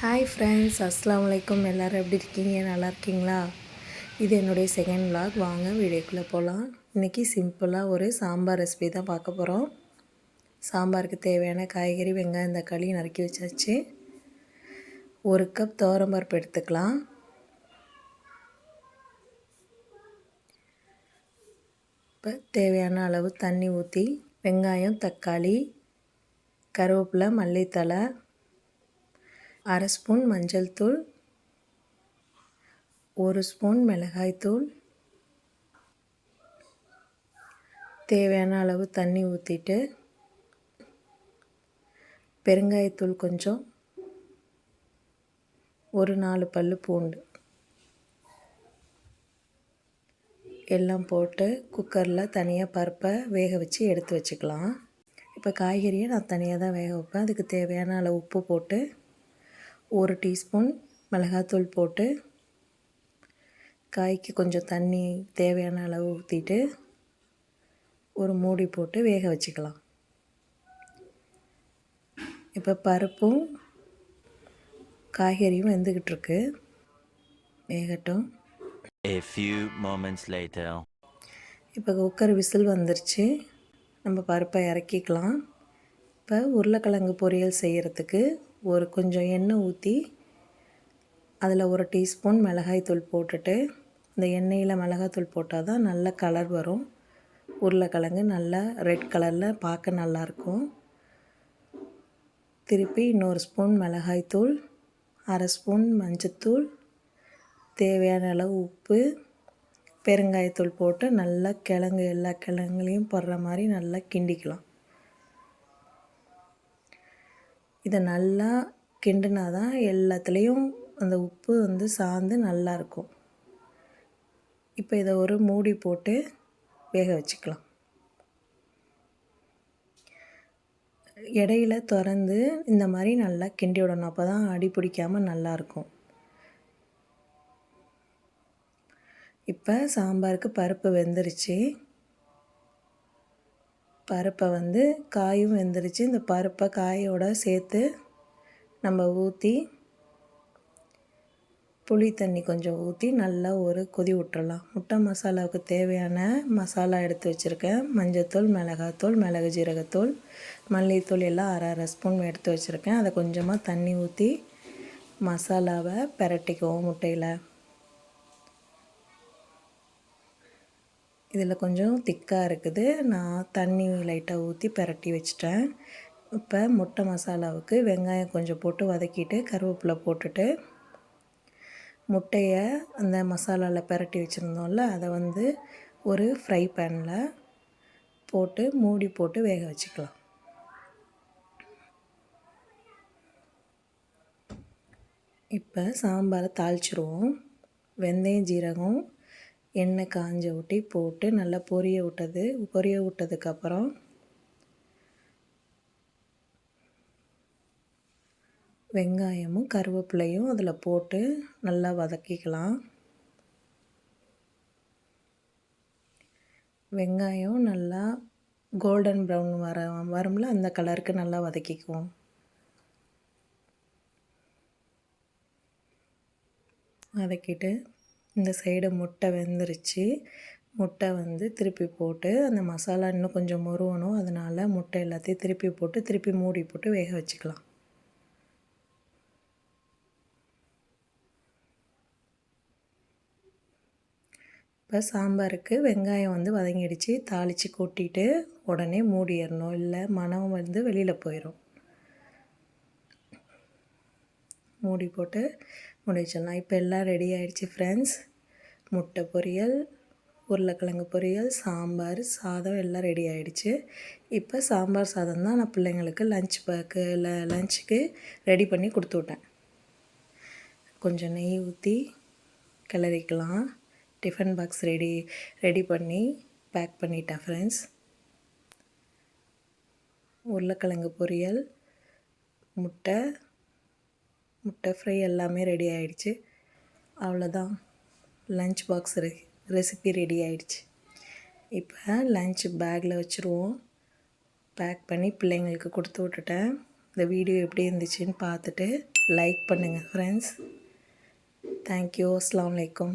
Hi friends அஸ்லாம் வலைக்கம் எல்லோரும் எப்படி இருக்கீங்க? நல்லா இருக்கீங்களா? இது என்னுடைய செகண்ட் விலாக் வாங்க வீடியோக்குள்ளே போகலாம் இன்றைக்கி சிம்பிளாக ஒரு சாம்பார் ரெசிபி தான் பார்க்க போகிறோம் சாம்பாருக்கு தேவையான காய்கறி வெங்காயம் தக்காளி நறுக்கி வச்சாச்சு. ஒரு கப் பருப்பு எடுத்துக்கலாம். இப்போ தேவையான அளவு தண்ணி ஊற்றி வெங்காயம் தக்காளி கருவேப்பிலை மல்லித்தலை அரை ஸ்பூன் மஞ்சள் தூள் ஒரு ஸ்பூன் மிளகாய்த்தூள் தேவையான அளவு தண்ணி ஊற்றிட்டு பெருங்காயத்தூள் கொஞ்சம் ஒரு நாலு பல் பூண்டு. எல்லாம் போட்டு குக்கரில் தனியாக பருப்பை வேக வச்சு எடுத்து வச்சுக்கலாம். இப்போ காய்கறியை நான் தனியாக தான் வேக வைப்பேன். அதுக்கு தேவையான அளவு உப்பு போட்டு ஒரு டீஸ்பூன் மிளகாத்தூள் போட்டு காய்க்கு கொஞ்சம் தண்ணி தேவையான அளவு ஊற்றிட்டு ஒரு மூடி போட்டு வேக வச்சுக்கலாம். இப்போ பருப்பும் காய்கறியும் வெந்துக்கிட்டு இருக்கு. வேகட்டும். A few moments later. இப்போ குக்கர் விசில் வந்துருச்சு. நம்ம பருப்பை இறக்கிக்கலாம். இப்போ உருளைக்கிழங்கு பொரியல் செய்கிறதுக்கு ஒரு கொஞ்சம் எண்ணெய் ஊற்றி அதில் ஒரு டீஸ்பூன் மிளகாய்த்தூள் போட்டுட்டு இந்த எண்ணெயில் மிளகாய்த்தூள் போட்டால் தான் நல்ல கலர் வரும். உருளைக்கிழங்கு நல்லா ரெட் கலரில் பார்க்க நல்லாயிருக்கும் திருப்பி இன்னொரு ஸ்பூன் மிளகாய்த்தூள் அரை ஸ்பூன் மஞ்சத்தூள் தேவையான அளவு உப்பு பெருங்காயத்தூள் போட்டு நல்லா கிழங்கு எல்லா கிழங்குலையும் போடுற மாதிரி நல்லா கிண்டிக்கலாம். இதை நல்லா கிண்டினா தான் எல்லாத்துலேயும் அந்த உப்பு வந்து சார்ந்து நல்லாயிருக்கும். இப்போ இதை ஒரு மூடி போட்டு வேக வச்சுக்கலாம். இடையில திறந்து இந்த மாதிரி நல்லா கிண்டி விடணும். அப்போ தான் அடி பிடிக்காமல் நல்லாயிருக்கும். இப்போ சாம்பாருக்கு பருப்பு வெந்துருச்சு. பருப்பை வந்து காயும் வெந்துருச்சு. இந்த பருப்பை காயோட சேர்த்து நம்ம ஊற்றி புளி தண்ணி கொஞ்சம் ஊற்றி நல்லா ஒரு கொதி விட்டுறலாம். முட்டை மசாலாவுக்கு தேவையான மசாலா எடுத்து வச்சுருக்கேன். மஞ்சத்தூள் மிளகாத்தூள் மிளகு ஜீரகத்தூள் மல்லித்தூள் எல்லாம் அரை அரை ஸ்பூன் எடுத்து வச்சுருக்கேன். அதை கொஞ்சமாக தண்ணி ஊற்றி மசாலாவை பிரட்டிக்குவோம் முட்டையில். இதில் கொஞ்சம் திக்காக இருக்குது. நான் தண்ணி லைட்டாக ஊற்றி பிரட்டி வச்சிட்டேன். இப்போ முட்டை மசாலாவுக்கு வெங்காயம் கொஞ்சம் போட்டு வதக்கிட்டு கருவேப்பிலை போட்டுட்டு முட்டையை அந்த மசாலாவில் பிரட்டி வச்சுருந்தோம்ல அதை வந்து ஒரு ஃப்ரை பேனில் போட்டு மூடி போட்டு வேக வச்சுக்கலாம். இப்போ சாம்பாரை தாளிச்சிருவோம். வெந்தயம் ஜீரகம் எண்ணெய் காஞ்ச ஊட்டி போட்டு நல்லா பொரிய விட்டது. பொரிய விட்டதுக்கப்புறம் வெங்காயமும் கருவேப்பிலையும் அதில் போட்டு நல்லா வதக்கிக்கலாம். வெங்காயம் நல்லா கோல்டன் ப்ரௌன் வர வரும்ல அந்த கலருக்கு நல்லா வதக்கிக்குவோம். வதக்கிட்டு இந்த சைடு முட்டை வெந்துருச்சு. முட்டை வந்து திருப்பி போட்டு அந்த மசாலா இன்னும் கொஞ்சம் முருவணும் அதனால் முட்டை எல்லாத்தையும் திருப்பி போட்டு திருப்பி மூடி போட்டு வேக வச்சுக்கலாம். இப்போ சாம்பாருக்கு வெங்காயம் வந்து வதங்கிடுச்சு. தாளித்து கொட்டிட்டு உடனே மூடிடணும். இல்லை மனம் வந்து வெளியில் போயிடும் மூடி போட்டு முடிச்சிடலாம் இப்போ எல்லாம் ரெடி ஆகிடுச்சி ஃப்ரெண்ட்ஸ் முட்டை பொரியல் உருளைக்கிழங்கு பொரியல் சாம்பார் சாதம் எல்லாம் ரெடி ஆகிடுச்சு இப்போ சாம்பார் சாதம் தான் நான் பிள்ளைங்களுக்கு லஞ்ச் பேக்கு இல்லை லஞ்சுக்கு ரெடி பண்ணி கொடுத்து விட்டேன். கொஞ்சம் நெய் ஊற்றி கிளறிக்கலாம். டிஃபன் பாக்ஸ் ரெடி ரெடி பண்ணி பேக் பண்ணிட்டேன் ஃப்ரெண்ட்ஸ் உருளைக்கிழங்கு பொரியல் முட்டை முட்டை ஃப்ரை எல்லாமே ரெடி ஆகிடுச்சு அவ்வளோதான் லஞ்ச் பாக்ஸ் ரெ ரெசிபி ரெடி ஆகிடுச்சு இப்போ லஞ்ச் பேக்கில் வச்சுருவோம். பேக் பண்ணி பிள்ளைங்களுக்கு கொடுத்து விட்டுட்டேன். இந்த வீடியோ எப்படி இருந்துச்சுன்னு பார்த்துட்டு லைக் பண்ணுங்கள் ஃப்ரெண்ட்ஸ் தேங்க்யூ அஸ்லாம் வலைக்கம்